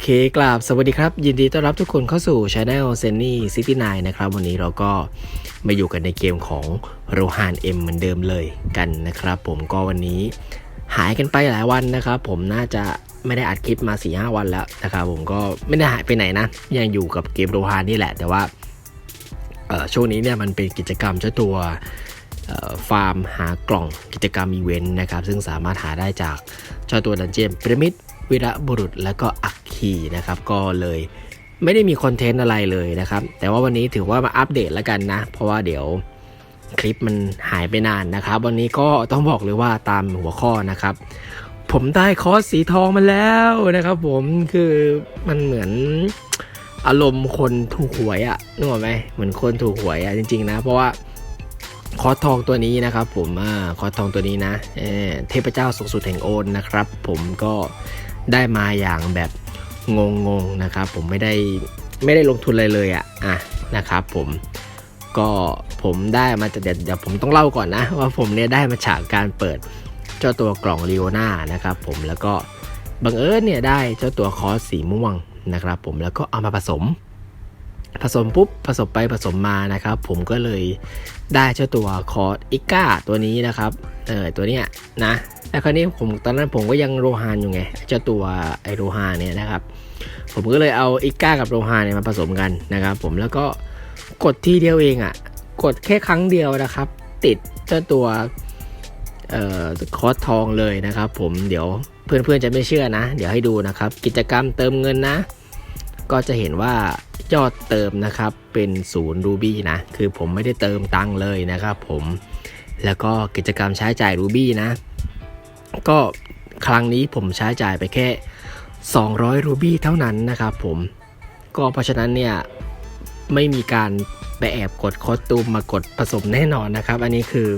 เคกราบสวัสดีครับ ยินดีต้อนรับทุกคนเข้าสู่ช anel s e n n y City 9นะครับ วันนี้เราก็มาอยู่กันในเกมของโรฮานเอ็มเหมือนเดิมเลยกันนะครับ ผมก็วันนี้หายกันไปหลายวันนะครับ ผมน่าจะไม่ได้อัดคลิปมา4ีหวันแล้วนะครับ ผมก็ไม่ได้หายไปไหนนะ ยังอยู่กับเกมโรฮานนี่แหละ แต่ว่าช่วงนี้เนี่ยมันเป็นกิจกรรมเจ้าตัวฟาร์มหากล่องกิจกรรมอีเวนต์นะครับ ซึ่งสามารถหาได้จากเจ้าตัวดันเจียนพีระมิด วิระบุรุษและก็อักคีนะครับ ก็เลยไม่ได้มีคอนเทนต์อะไรเลยนะครับ แต่ว่าวันนี้ถือว่ามาอัปเดตแล้วกันนะ เพราะว่าเดี๋ยวคลิปมันหายไปนานนะครับ วันนี้ก็ต้องบอกเลยว่าตามหัวข้อนะครับ ผมได้คอร์สสีทองมาแล้วนะครับ ผมคือมันเหมือนอารมณ์คนถูกหวยอะนึกออกไหมเหมือนคนถูกหวยอะจริง ๆ นะ เพราะว่าคอร์สทองตัวนี้นะครับ ผมอคอร์สทองตัวนี้นะเเทพเจ้าสูงสุดแห่งโอนนะครับ ผมก็ ได้มาอย่างแบบงงๆนะครับ ผมไม่ได้ไม่ได้ลงทุนอะไรเลยอะอะนะครับผมก็ผมได้มาจะเดี๋ยวเดี๋ยวผมต้องเล่าก่อนนะ ว่าผมเนี่ยได้มาฉากการเปิดเจ้าตัวกล่องลีโอนานะครับผมแล้วก็บังเอิญเนี่ยได้เจ้าตัวคอสสีม่วงนะครับผมแล้วก็เอามาผสม ผสมปุ๊บผสมไปผสมมานะครับ ผมก็เลยได้เจ้าตัวคอร์สอิก้าตัวนี้นะครับเออตัวเนี้ยนะแล้วคราวนี้ผมตอนนั้นผมก็ยังโรฮานอยู่ไงเจ้าตัวไอโรฮานเนี่ยนะครับ ผมก็เลยเอาอิก้ากับโรฮานเนี่ยมาผสมกันนะครับ ผมแล้วก็กดที่เดียวเองอะ่ะกดแค่ครั้งเดียวนะครับ ติดเจ้าตัวเอ่อคอร์สทองเลยนะครับ ผมเดี๋ยวเพื่อนๆจะไม่เชื่อนะ เดี๋ยวให้ดูนะครับ กิจกรรมเติมเงินนะ ก็จะเห็นว่ายอดเติมนะครับเป็นศูนย์รูบี้นะ คือผมไม่ได้เติมตังค์เลยนะครับผมแล้วก็กิจกรรมใช้จ่ายรูบี้นะ ก็ครั้งนี้ผมใช้จ่ายไปแค่ 200 รูบี้เท่านั้นนะครับผมก็เพราะฉะนั้นเนี่ยไม่มีการไปแอบกดโคอสตูมมากดผสมแน่นอนนะครับ อันนี้คือ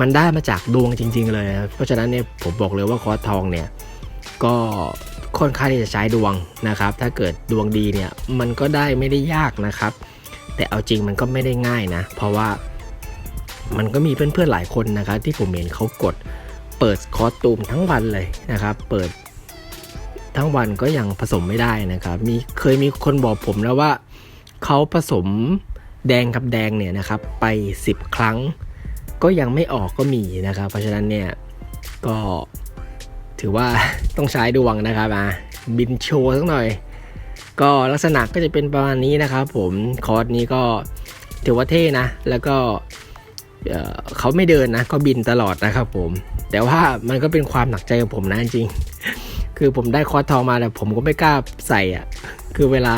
มันได้มาจากดวงจริง ๆ เลยนะเพราะฉะนั้นเนี่ยผมบอกเลยว่าคอร์สทองเนี่ยก็ ค่อนข้างที่จะใช้ดวงนะครับ ถ้าเกิดดวงดีเนี่ยมันก็ได้ไม่ได้ยากนะครับ แต่เอาจริงมันก็ไม่ได้ง่ายนะ เพราะว่ามันก็มีเพื่อนๆหลายคนนะครับ ที่ผมเห็นเขากดเปิดคอสตูมทั้งวันเลยนะครับ เปิดทั้งวันก็ยังผสมไม่ได้นะครับ มีเคยมีคนบอกผมแล้วว่าเขาผสมแดงกับแดงเนี่ยนะครับไป 10 ครั้ง ก็ยังไม่ออกก็มีนะครับ เพราะฉะนั้นเนี่ยก็ ถือว่าต้องใช้ดวงนะครับอะบินโชว์สักหน่อย ก็ลักษณะก็จะเป็นประมาณนี้นะครับ ผมคอร์สนี้ก็ถือว่าเท่นะ แล้วก็เขาไม่เดินนะ ก็บินตลอดนะครับผม แต่ว่ามันก็เป็นความหนักใจของผมนะจริง คือผมได้คอร์สทองมาแต่ผมก็ไม่กล้าใส่อะ คือเวลา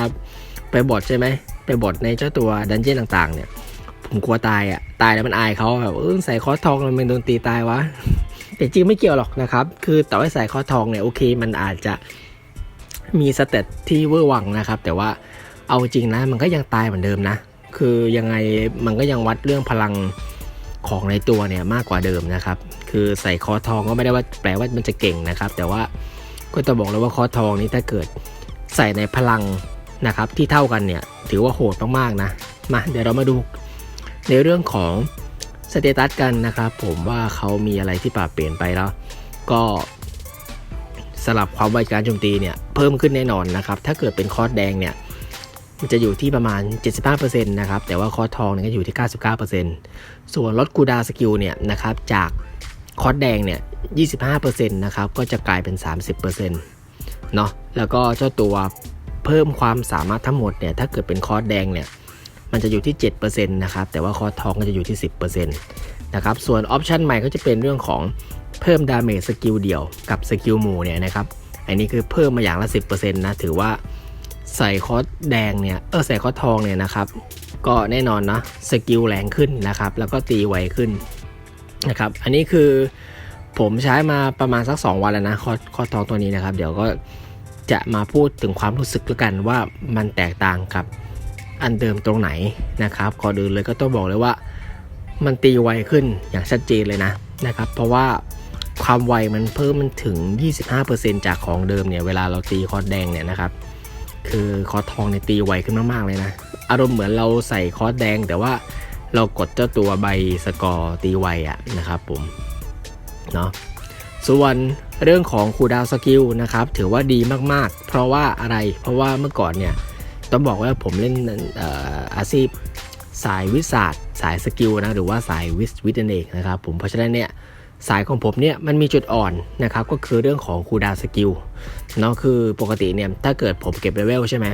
ไปบอดใช่ไหม ไปบอดในเจ้าตัวดันเจี้ยนต่างๆ เนี่ย ผมกลัวตายอะ ตายแล้วมันอายเขาแบบเออใส่คอร์สทองแล้วมันโดนตีตายวะ แต่จริงไม่เกี่ยวหรอกนะครับ คือต่อให้ใส่คอทองเนี่ยโอเค มันอาจจะมีสเตตที่เวอร์วังนะครับ แต่ว่าเอาจริงนะมันก็ยังตายเหมือนเดิมนะ คือยังไงมันก็ยังวัดเรื่องพลังของในตัวเนี่ยมากกว่าเดิมนะครับ คือใส่คอทองก็ไม่ได้ว่าแปลว่ามันจะเก่งนะครับ แต่ว่าก็จะบอกเลยว่าคอทองนี้ถ้าเกิดใส่ในพลังนะครับที่เท่ากันเนี่ยถือว่าโหดมากๆนะ มาเดี๋ยวเรามาดูในเรื่องของ สเตตัสกันนะครับ ผมว่าเขามีอะไรที่ปรับเปลี่ยนไปแล้ว ก็สลับความไวการโจมตีเนี่ยเพิ่มขึ้นแน่นอนนะครับ ถ้าเกิดเป็นคอร์สแดงเนี่ยมันจะอยู่ที่ประมาณ 75%นะครับ แต่ว่าคอร์สทองเนี่ยก็อยู่ที่ 99%ส่วนลดกูดาสกิลเนี่ยนะครับจากคอร์สแดงเนี่ย 25%นะครับก็จะกลายเป็น 30%เนาะแล้วก็เจ้าตัวเพิ่มความสามารถทั้งหมดเนี่ยถ้าเกิดเป็นคอร์สแดงเนี่ย มันจะอยู่ที่ 7%นะครับ แต่ว่าคอทองก็จะอยู่ที่ 10%นะครับ ส่วนออปชันใหม่ก็จะเป็นเรื่องของเพิ่มดาเมจสกิลเดี่ยวกับสกิลหมู่เนี่ยนะครับ อันนี้คือเพิ่มมาอย่างละ 10%นะ ถือว่าใส่คอสแดงเนี่ย เออใส่คอสทองเนี่ยนะครับ ก็แน่นอนนะสกิลแรงขึ้นนะครับ แล้วก็ตีไวขึ้นนะครับ อันนี้คือผมใช้มาประมาณสัก 2 วันแล้วนะคอสคอสทองตัวนี้นะครับ เดี๋ยวก็จะมาพูดถึงความรู้สึกแล้วกันว่ามันแตกต่างกับ อันเดิมตรงไหนนะครับก่อนอื่นเลยก็ต้องบอกเลยว่ามันตีไวขึ้นอย่างชัดเจนเลยนะนะครับ เพราะว่าความไวมันเพิ่มมันถึง 25%จากของเดิมเนี่ยเวลาเราตีคอร์สแดงเนี่ยนะครับ คือคอร์สทองเนี่ยตีไวขึ้นมากๆเลยนะ อารมณ์เหมือนเราใส่คอร์สแดง แต่ว่าเรากดเจ้าตัวใบสกอร์ตีไวอะนะครับผมเนาะส่วนเรื่องของคูดาวสกิลนะครับถือว่าดีมากๆ เพราะว่าอะไรเพราะว่าเมื่อก่อนเนี่ย ต้องบอกว่าผมเล่นอาชีพสายวิสาสตร์ สายสกิลนะหรือว่าสายวิสวิทย์นั่นเองนะครับผมเพราะฉะนั้นเนี่ยสายของผมเนี่ยมันมีจุดอ่อนนะครับก็คือเรื่องของคูดาวสกิลเนาะคือปกติเนี่ยถ้าเกิดผมเก็บเลเวลใช่ไหม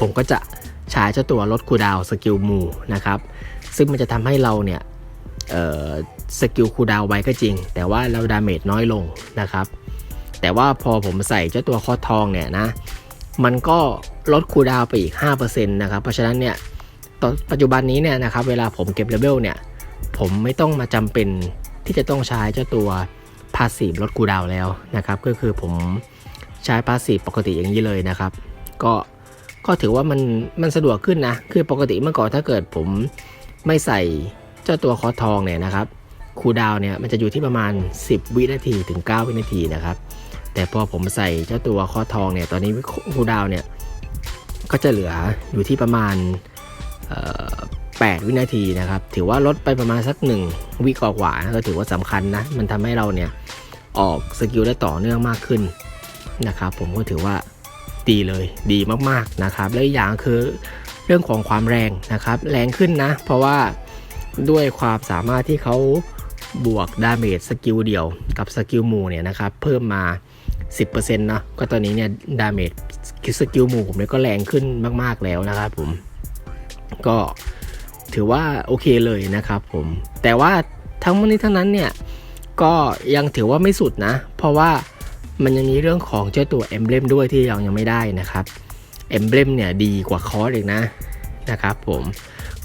ผมก็จะใช้เจ้าตัวลดคูดาวสกิลมูนะครับซึ่งมันจะทำให้เราเนี่ยสกิลคูดาวไว้ก็จริง แต่ว่าเราดาเมจน้อยลงนะครับแต่ว่าพอผมใส่เจ้าตัวคอทองเนี่ยนะ มันก็ลดคูลดาวไปอีก 5%นะครับ เพราะฉะนั้นเนี่ยตอนปัจจุบันนี้เนี่ยนะครับเวลาผมเก็บเลเวลเนี่ย ผมไม่ต้องมาจำเป็นที่จะต้องใช้เจ้าตัวพาสซีฟลดคูลดาวแล้วนะครับ ก็คือผมใช้พาสซีฟปกติอย่างนี้เลยนะครับ ก็ก็ถือว่ามันมันสะดวกขึ้นนะ คือปกติเมื่อก่อนถ้าเกิดผมไม่ใส่เจ้าตัวคอทองเนี่ยนะครับคูดาวเนี่ยมันจะอยู่ที่ประมาณ 10 วินาทีถึง 9 วินาทีนะครับ แต่พอผมใส่เจ้าตัวคอทองเนี่ยตอนนี้คูดาวเนี่ยก็จะเหลืออยู่ที่ประมาณ 8 วินาทีนะครับ ถือว่าลดไปประมาณสัก 1 วิกว่านะก็ถือว่าสำคัญนะ มันทำให้เราเนี่ยออกสกิลได้ต่อเนื่องมากขึ้นนะครับ ผมก็ถือว่าดีเลยดีมากๆนะครับ และอีกอย่างคือเรื่องของความแรงนะครับ แรงขึ้นนะ เพราะว่าด้วยความสามารถที่เขาบวกดาเมจสกิลเดียวกับสกิลหมู่เนี่ยนะครับ เพิ่มมา 10%นะก็ตอนนี้เนี่ยดาเมจสกิลหมู่ผมเนี่ยก็แรงขึ้นมาก ๆ แล้วนะครับผม ก็ถือว่าโอเคเลยนะครับผม แต่ว่าทั้งหมดนี้ทั้งนั้นเนี่ย ก็ยังถือว่าไม่สุดนะ เพราะว่ามันยังมีเรื่องของเจ้าตัวเอมเบลมด้วยที่ยังยังไม่ได้นะครับเอมเบลมเนี่ยดีกว่าคอร์สอีกนะนะครับผม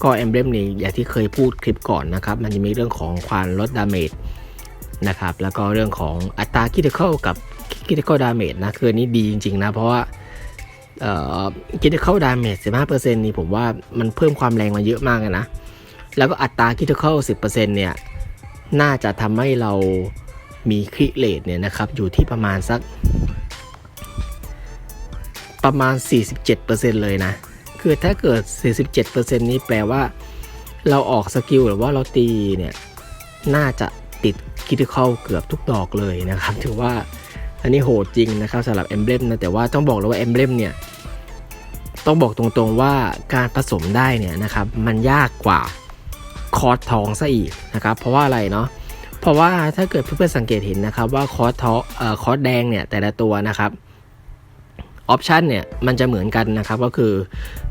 ก็เอมเบลมนี่อย่างที่เคยพูดคลิปก่อนนะครับ มันจะมีเรื่องของความลดดาเมจนะครับแล้วก็เรื่องของอัตราคิดเข้ากับ คิดเข้าดาเมจนะคืออนนี้ดีจริง ๆ นะ เพราะว่าเอ่อคิดาเข้าดาเมจ15%นี่ผมว่ามันเพิ่มความแรงมาเยอะมากเลยนะ แล้วก็อัตราคิดเข้า10%เนี่ยน่าจะทำให้เรามีคริเลตเนี่ยนะครับอยู่ที่ประมาณสัก ประมาณ 47%เลยนะ คือถ้าเกิด 47%นี้แปลว่า เราออกสกิลหรือว่าเราตีเนี่ย น่าจะติดคิดเข้าเกือบทุกดอกเลยนะครับ ถือว่า อันนี้โหดจริงนะครับสำหรับเอมเบลมนะแต่ว่าต้องบอกเลยว่าเอมเบลมเนี่ยต้องบอกตรงๆว่าการผสมได้เนี่ยนะครับมันยากกว่าคอร์สทองซะอีกนะครับเพราะว่าอะไรเนาะเพราะว่าถ้าเกิดเพื่อนๆสังเกตเห็นนะครับว่าคอร์สทองเอ่อคอร์สแดงเนี่ยแต่ละตัวนะครับออปชันเนี่ยมันจะเหมือนกันนะครับก็คือ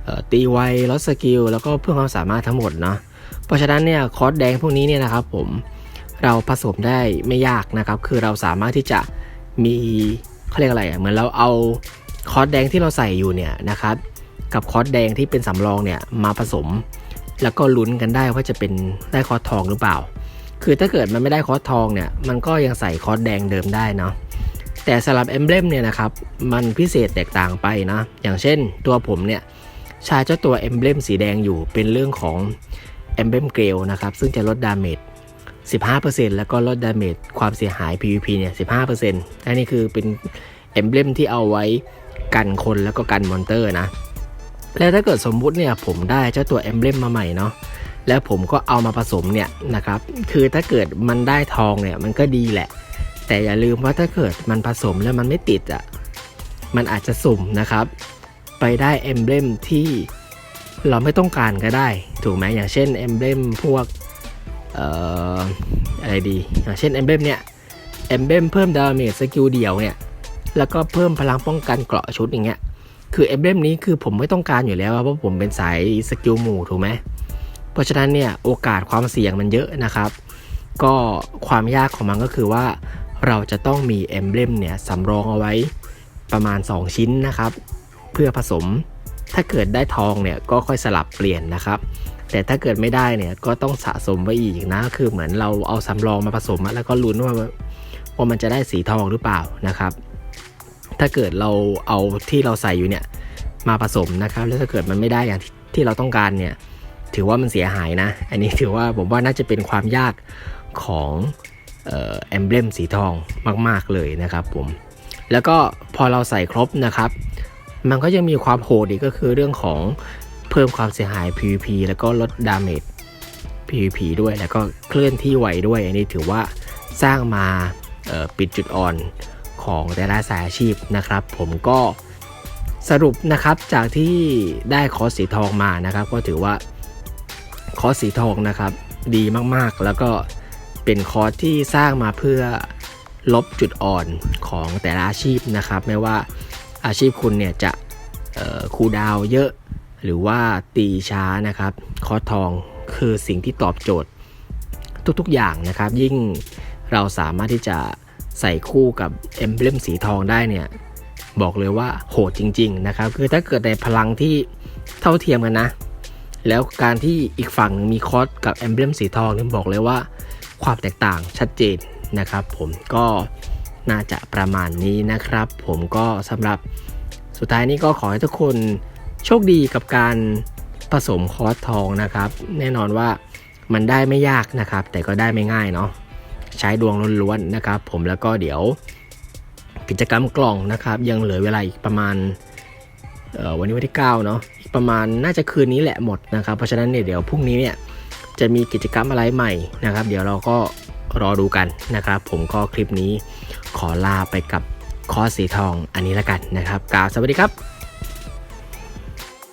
อตีไวลดสกิลแล้วก็เพิ่มความสามารถทั้งหมดเนาะเพราะฉะนั้นเนี่ยคอร์สแดงพวกนี้เนี่ยนะครับผมเราผสมได้ไม่ยากนะครับคือเราสามารถที่จะ มีเขาเรียกอะไรอะเหมือนเราเอาคอร์สแดงที่เราใส่อยู่เนี่ยนะครับ กับคอร์สแดงที่เป็นสำรองเนี่ยมาผสม แล้วก็ลุ้นกันได้ว่าจะเป็นได้คอร์สทองหรือเปล่า คือถ้าเกิดมันไม่ได้คอร์สทองเนี่ยมันก็ยังใส่คอร์สแดงเดิมได้เนาะแต่สำหรับเอมเบลมเนี่ยนะครับมันพิเศษแตกต่างไปนะ อย่างเช่นตัวผมเนี่ยใช้เจ้าตัวเอมเบลมสีแดงอยู่เป็นเรื่องของเอมเบลมเกลนะครับซึ่งจะลดดาเมจ 15%แล้วก็ลดดาเมจความเสียหาย PVP เนี่ย15%อันนี้คือเป็นเอมเบลมที่เอาไว้กันคนแล้วก็กันมอนเตอร์นะ แล้วถ้าเกิดสมมุติเนี่ยผมได้เจ้าตัวเอมเบลมมาใหม่เนาะแล้วผมก็เอามาผสมเนี่ยนะครับ คือถ้าเกิดมันได้ทองเนี่ยมันก็ดีแหละ แต่อย่าลืมว่าถ้าเกิดมันผสมแล้วมันไม่ติดอะ่ะ มันอาจจะสุ่มนะครับ ไปได้เอมเบลมที่เราไม่ต้องการก็ได้ ถูกไหมอย่างเช่นเอมเบลมพวก อะไรดีอย่างเช่นเอมเบมเนี่ยเอมเบมเพิ่มดาเมจสกิลเดียวเนี่ยแล้วก็เพิ่มพลังป้องกันเกราะชุดอย่างเงี้ยคือเอมเบมนี้คือผมไม่ต้องการอยู่แล้วเพราะผมเป็นสายสกิลหมู่ถูกไหมเพราะฉะนั้นเนี่ยโอกาสความเสี่ยงมันเยอะนะครับ ก็ความยากของมันก็คือว่าเราจะต้องมีเอมเบลมเนี่ยสำรองเอาไว้ประมาณ 2 ชิ้นนะครับ เพื่อผสมถ้าเกิดได้ทองเนี่ยก็ค่อยสลับเปลี่ยนนะครับ แต่ถ้าเกิดไม่ได้เนี่ยก็ต้องสะสมไว้อีกนะ คือเหมือนเราเอาสำรองมาผสมแล้วก็ลุ้นว่าว่ามันจะได้สีทองหรือเปล่านะครับ ถ้าเกิดเราเอาที่เราใส่อยู่เนี่ยมาผสมนะครับ แล้วถ้าเกิดมันไม่ได้อย่างที่ที่เราต้องการเนี่ยถือว่ามันเสียหายนะ อันนี้ถือว่าผมว่าน่าจะเป็นความยากของเอมเบลมสีทองมาก ๆ เลยนะครับผม แล้วก็พอเราใส่ครบนะครับ มันก็ยังมีความโหดอีกก็คือเรื่องของ เพิ่มความเสียหาย PVP แล้วก็ลดดาเมจ PVP ด้วยแล้วก็เคลื่อนที่ไวด้วย อันนี้ถือว่าสร้างมาปิดจุดอ่อนของแต่ละสายอาชีพนะครับ ผมก็สรุปนะครับจากที่ได้คอสสีทองมานะครับ ก็ถือว่าคอสสีทองนะครับดีมากๆ แล้วก็เป็นคอร์สที่สร้างมาเพื่อลบจุดอ่อนของแต่ละอาชีพนะครับ ไม่ว่าอาชีพคุณเนี่ยจะคูดาวเยอะ หรือว่าตีช้านะครับคอร์สทองคือสิ่งที่ตอบโจทย์ทุกๆอย่างนะครับ ยิ่งเราสามารถที่จะใส่คู่กับเอมเบลมสีทองได้เนี่ยบอกเลยว่าโหดจริง ๆ นะครับ คือถ้าเกิดในพลังที่เท่าเทียมกันนะ แล้วการที่อีกฝั่งหนึ่งมีคอร์สกับเอมเบลมสีทองนี่บอกเลยว่าความแตกต่างชัดเจนนะครับผมก็น่าจะประมาณนี้นะครับ ผมก็สำหรับสุดท้ายนี้ก็ขอให้ทุกคน โชคดีกับการผสมคอสทองนะครับ แน่นอนว่ามันได้ไม่ยากนะครับ แต่ก็ได้ไม่ง่ายเนาะใช้ดวงล้วนๆนะครับ ผมแล้วก็เดี๋ยวกิจกรรมกล่องนะครับ ยังเหลือเวลาอีกประมาณออวันนี้วันที่9เนาะอีกประมาณน่าจะคืนนี้แหละหมดนะครับ เพราะฉะนั้นเนี่ยเดี๋ยวพรุ่งนี้เนี่ยจะมีกิจกรรมอะไรใหม่นะครับ เดี๋ยวเราก็รอดูกันนะครับ ผมก็คลิปนี้ขอลาไปกับคอสสีทองอันนี้ละกันนะครับกล่าวสวัสดีครับ